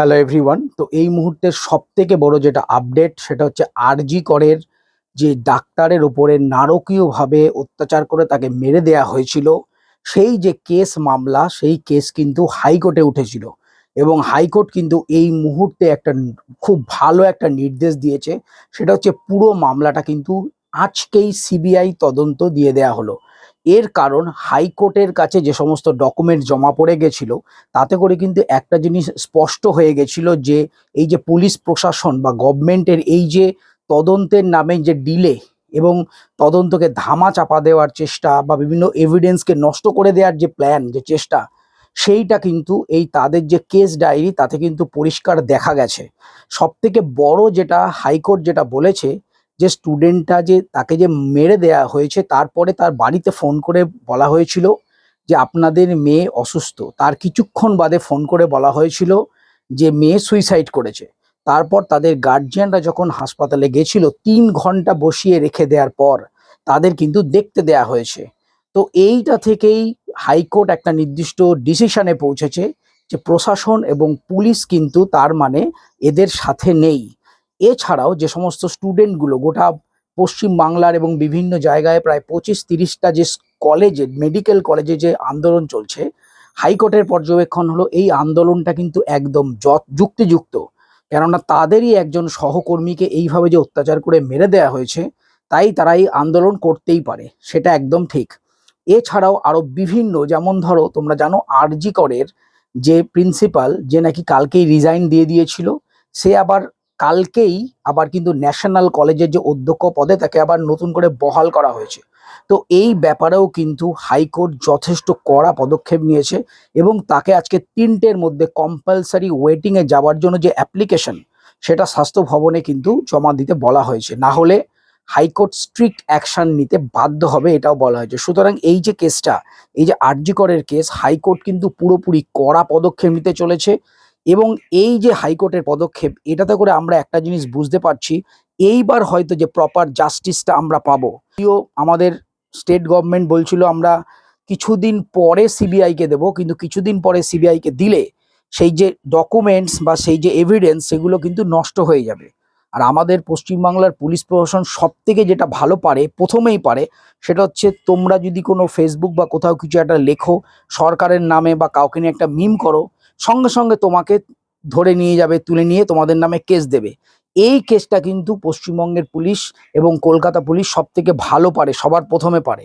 Hello everyone তো এই মুহূর্তের সব থেকে বড় যেটা আপডেট সেটা হচ্ছে আরজি করের যে ডাক্তারের ওপরে নারকীয়ভাবে অত্যাচার করে তাকে মেরে দেয়া হয়েছিল, সেই যে কেস মামলা, সেই কেস কিন্তু হাইকোর্টে উঠেছিল। এবং হাইকোর্ট কিন্তু এই মুহূর্তে একটা খুব ভালো একটা নির্দেশ দিয়েছে, সেটা হচ্ছে পুরো মামলাটা কিন্তু আজকেই সিবিআই তদন্ত দিয়ে দেয়া হলো। এর কারণ হাইকোর্টের কাছে যে সমস্ত ডকুমেন্ট জমা পড়ে গেছিল, তাতে করে কিন্তু একটা জিনিস স্পষ্ট হয়ে গেছিল যে এই যে পুলিশ প্রশাসন বা গভর্নমেন্টের এই যে তদন্তের নামে যে ডিলে এবং তদন্তকে ধামা চাপা দেওয়ার চেষ্টা বা বিভিন্ন এভিডেন্সকে নষ্ট করে দেওয়ার যে প্ল্যান যে চেষ্টা, সেইটা কিন্তু এই তাদের যে কেস ডায়েরি তাতে কিন্তু পরিষ্কার দেখা গেছে। সব থেকে বড় যেটা হাইকোর্ট যেটা বলেছে যে স্টুডেন্টটা যে তাকে যে মেরে দেয়া হয়েছে, তারপরে তার বাড়িতে ফোন করে বলা হয়েছিল যে আপনাদের মেয়ে অসুস্থ। তার কিছুক্ষণ বাদে ফোন করে বলা হয়েছিল যে মেয়ে সুইসাইড করেছে। তারপর তাদের গার্জিয়ানরা যখন হাসপাতালে গেছিল, তিন ঘণ্টা বসিয়ে রেখে দেওয়ার পর তাদের কিন্তু দেখতে দেয়া হয়েছে। তো এইটা থেকেই হাইকোর্ট একটা নির্দিষ্ট ডিসিশনে পৌঁছেছে যে প্রশাসন এবং পুলিশ কিন্তু তার মানে এদের সাথে নেই। এছাড়াও যে সমস্ত স্টুডেন্টগুলো গোটা পশ্চিম বাংলার এবং বিভিন্ন জায়গায় প্রায় পঁচিশ তিরিশটা যে কলেজে মেডিকেল কলেজে যে আন্দোলন চলছে হাইকোর্টের পর্যবেক্ষণ হলো এই আন্দোলনটা কিন্তু একদম যুক্তিযুক্ত। কেননা তাদেরই একজন সহকর্মীকে এইভাবে যে অত্যাচার করে মেরে দেয়া হয়েছে, তাই তারা এই আন্দোলন করতেই পারে, সেটা একদম ঠিক। এছাড়াও আরও বিভিন্ন, যেমন ধরো, তোমরা জানো আরজি করের যে প্রিন্সিপাল যে নাকি কালকেই রিজাইন দিয়ে দিয়েছিল, সে আবার কালকেই আবার কিন্তু ন্যাশনাল কলেজের যে অধ্যক্ষ পদে তাকে আবার নতুন করে বহাল করা হয়েছে। তো এই ব্যাপারেও কিন্তু হাইকোর্ট যথেষ্ট কড়া পদক্ষেপ নিয়েছে এবং তাকে আজকে তিনটের মধ্যে কম্পালসারি ওয়েটিংয়ে যাওয়ার জন্য যে অ্যাপ্লিকেশন সেটা স্বাস্থ্য ভবনে কিন্তু জমা দিতে বলা হয়েছে। না হলে হাইকোর্ট স্ট্রিক্ট অ্যাকশন নিতে বাধ্য হবে এটাও বলা হয়েছে। সুতরাং এই যে কেসটা এই যে আরজিকরের কেস হাইকোর্ট কিন্তু পুরোপুরি কড়া পদক্ষেপ নিতে চলেছে। এবং এই যে হাইকোর্টের পদক্ষেপ, এটাতে করে আমরা একটা জিনিস বুঝতে পারছি, এইবার হয়তো যে প্রপার জাস্টিসটা আমরা পাবো। আমাদের স্টেট গভর্নমেন্ট বলছিল আমরা কিছুদিন পরে সিবিআইকে দেবো, কিন্তু কিছুদিন পরে সিবিআইকে দিলে সেই যে ডকুমেন্টস বা সেই যে এভিডেন্স সেগুলো কিন্তু নষ্ট হয়ে যাবে। আর আমাদের পশ্চিমবাংলার পুলিশ প্রশাসন সব থেকে যেটা ভালো পারে, প্রথমেই পারে, সেটা হচ্ছে তোমরা যদি কোনো ফেসবুক বা কোথাও কিছু একটা লেখো, সরকারের নামে বা কাউকে নিয়ে একটা মিম করো সঙ্গে সঙ্গে তোমাকে ধরে নিয়ে যাবে, তুলে নিয়ে তোমাদের নামে কেস দেবে। এই কেসটা কিন্তু পশ্চিমবঙ্গের পুলিশ এবং কলকাতা পুলিশ সব থেকে ভালো পারে, সবার প্রথমে পারে।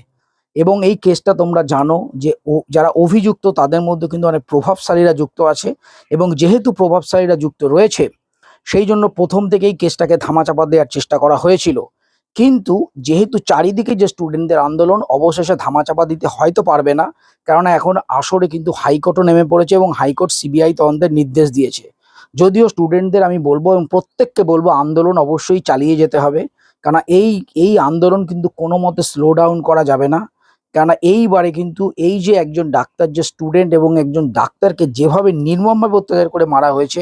এবং এই কেসটা তোমরা জানো যে ও, যারা অভিযুক্ত তাদের মধ্যে কিন্তু অনেক প্রভাবশালীরা যুক্ত আছে। এবং যেহেতু প্রভাবশালীরা যুক্ত রয়েছে, সেই জন্য প্রথম থেকেই কেসটাকে ধামাচাপা দেওয়ার চেষ্টা করা হয়েছিল। কিন্তু যেহেতু চারিদিকে যে স্টুডেন্টদের আন্দোলন, অবশেষে ধামাচাপা দিতে হয়তো পারবে না, কেননা এখন আসরে কিন্তু হাইকোর্টও নেমে পড়েছে এবং হাইকোর্ট সিবিআই তদন্তের নির্দেশ দিয়েছে। যদিও স্টুডেন্টদের আমি বলব এবং প্রত্যেককে বলব, আন্দোলন অবশ্যই চালিয়ে যেতে হবে, কেননা এই এই আন্দোলন কিন্তু কোনো মতে স্লো ডাউন করা যাবে না। কেননা এইবারে কিন্তু এই যে একজন ডাক্তার, যে স্টুডেন্ট এবং একজন ডাক্তারকে যেভাবে নির্মমভাবে অত্যাচার করে মারা হয়েছে,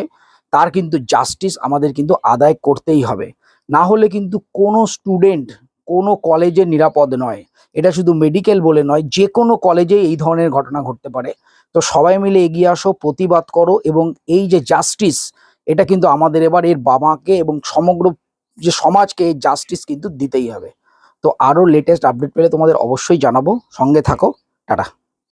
তার কিন্তু জাস্টিস আমাদের কিন্তু আদায় করতেই হবে। না হলে কিন্তু কোনো স্টুডেন্ট কোনো কলেজে নিরাপদ নয়। এটা শুধু মেডিকেল বলে নয় যে কোনো কলেজে এই ধরনের ঘটনা ঘটতে পারে। তো সবাই মিলে এগিয়ে আসো, প্রতিবাদ করো এবং এই যে জাস্টিস এটা কিন্তু আমাদের এবার এর বাবাকে এবং সমগ্র যে সমাজকে এই জাস্টিস কিন্তু দিতেই হবে। তো আরও লেটেস্ট আপডেট পেলে তোমাদের অবশ্যই জানাব। সঙ্গে থাকো, টাটা।